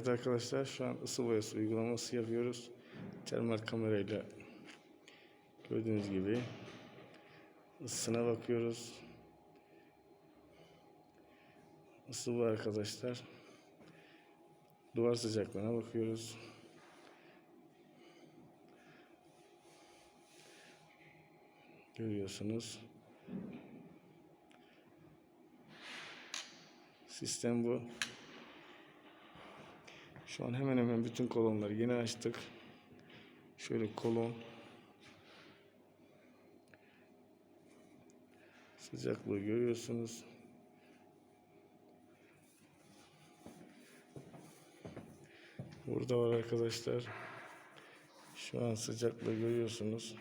Evet arkadaşlar şu an ısı boyası uygulaması yapıyoruz. Termal kamerayla gördüğünüz gibi ısısına bakıyoruz. Isı bu arkadaşlar. Duvar sıcaklığına bakıyoruz. Görüyorsunuz. Sistem bu. Şu an hemen hemen bütün kolonları yeni açtık. Şöyle kolon. Sıcaklığı görüyorsunuz. Burada var arkadaşlar. Şu an sıcaklığı görüyorsunuz.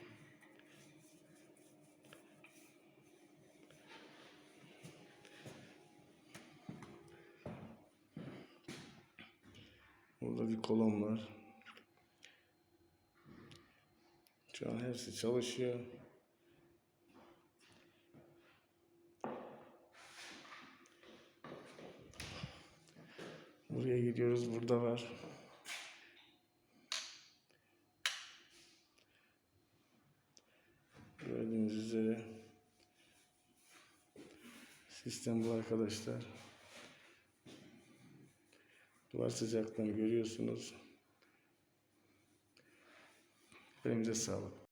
Burada bir kolon var. Şu an hepsi çalışıyor. Buraya gidiyoruz. Burada var. Gördüğünüz üzere sistem bu arkadaşlar. Duvar sıcaklığını görüyorsunuz. Elimize sağlık.